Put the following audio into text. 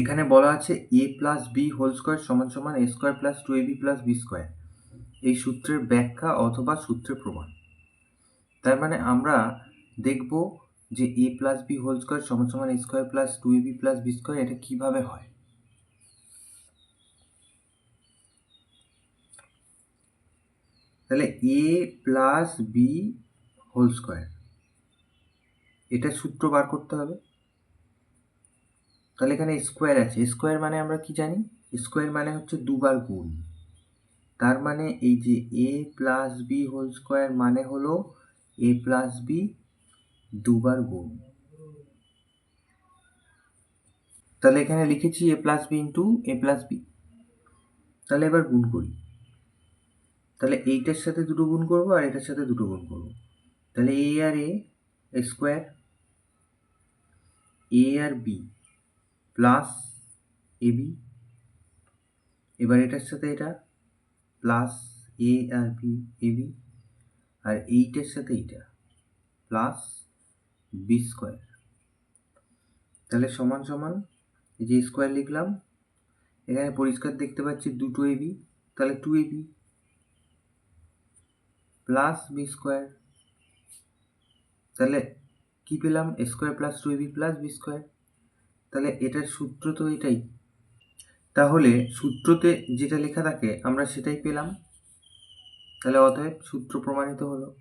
এখানে বলা আছে A plus B whole square সমান সমান A square plus two A B plus B square এই সূত্রের ব্যাখ্যা অথবা সূত্রের প্রমাণ। তার মানে আমরা দেখব যে A plus B whole square সমান সমান A square plus two A B plus B square এটা কীভাবে হয়। তাহলে A plus B whole square এটা সূত্র বার করতে হবে। তাহলে এখানে স্কোয়ার আছে। স্কোয়ার মানে আমরা কি জানি? স্কোয়ার মানে হচ্ছে দুবার গুণ। তার মানে এই যে A plus B whole square মানে হলো এ প্লাস বি দুবার গুণ। তাহলে এখানে লিখেছি A plus B into A plus B তাহলে এবার গুণ করি। তাহলে এইটার সাথে দুটো গুণ করব আর এটার সাথে দুটো গুণ করব। তাহলে এ আর এ স্কোয়ার এ আর বি প্লাস এ বি এবার এটার সাথে এটা প্লাস এ আর বি এ বি আর এইটার সাথে এইটা প্লাস বি স্কোয়ার তাহলে সমান সমান যে স্কোয়ার লিখলাম, এখানে পরিষ্কার দেখতে পাচ্ছি দুটো এ বি তাহলে two A B plus B square তাহলে কি পেলাম? Square plus two AB plus B square তাহলে এটার সূত্র তো এটাই। তাহলে সূত্রতে যেটা লেখা থাকে, আমরা সেটাই পেলাম। তাহলে অতএব সূত্র প্রমাণিত হলো।